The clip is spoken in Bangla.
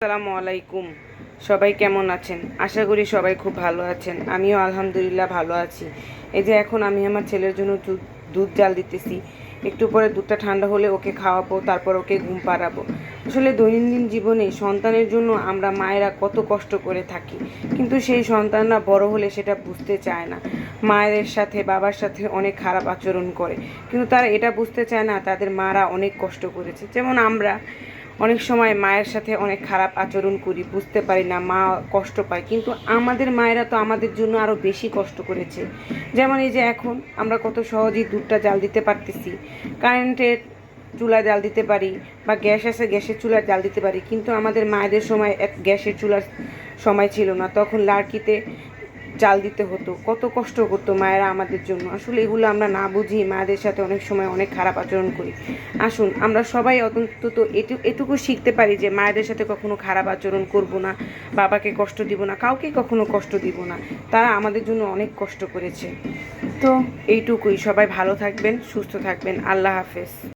আসসালামু আলাইকুম। সবাই কেমন আছেন? আশা করি সবাই খুব ভালো আছেন। আমিও আলহামদুলিল্লাহ ভালো আছি। এই যে এখন আমি আমার ছেলের জন্য দুধ জাল দিতেছি। একটু পরে দুধটা ঠান্ডা হলে ওকে খাওয়াবো, তারপর ওকে ঘুম পাড়াবো। আসলে দৈনন্দিন জীবনে সন্তানের জন্য আমরা মায়েরা কত কষ্ট করে থাকি। কিন্তু সেই সন্তানরা বড় হলে সেটা বুঝতে চায় না। মায়ের সাথে, বাবার সাথে অনেক খারাপ আচরণ করে। কিন্তু তারা এটা বুঝতে চায় না, তাদের মারা অনেক কষ্ট করেছে। যেমন আমরা অনেক সময় মায়ের সাথে অনেক খারাপ আচরণ করি, বুঝতে পারি না, মা কষ্ট পায়। কিন্তু আমাদের মায়েরা তো আমাদের জন্য আরও বেশি কষ্ট করেছে। যেমন এই যে এখন আমরা কত সহজেই দুধটা জাল দিতে পারতেছি। কারেন্টের চুলা জাল দিতে পারি বা গ্যাস আছে, গ্যাসের চুলা জাল দিতে পারি। কিন্তু আমাদের মায়েদের সময় এক গ্যাসের চুলার সময় ছিল না। তখন লাড়কিতে জাল দিতে হতো, কত কষ্ট করতো মায়েরা আমাদের জন্য। আসলে এগুলো আমরা না বুঝি, মায়েদের সাথে অনেক সময় অনেক খারাপ আচরণ করি। আসুন, আমরা সবাই অন্তত এটু, এটুকু শিখতে পারি যে মায়েদের সাথে কখনো খারাপ আচরণ করব না, বাবাকে কষ্ট দিব না, কাউকে কখনো কষ্ট দিব না। তারা আমাদের জন্য অনেক কষ্ট করেছে। তো এইটুকুই। সবাই ভালো থাকবেন, সুস্থ থাকবেন। আল্লাহ হাফেজ।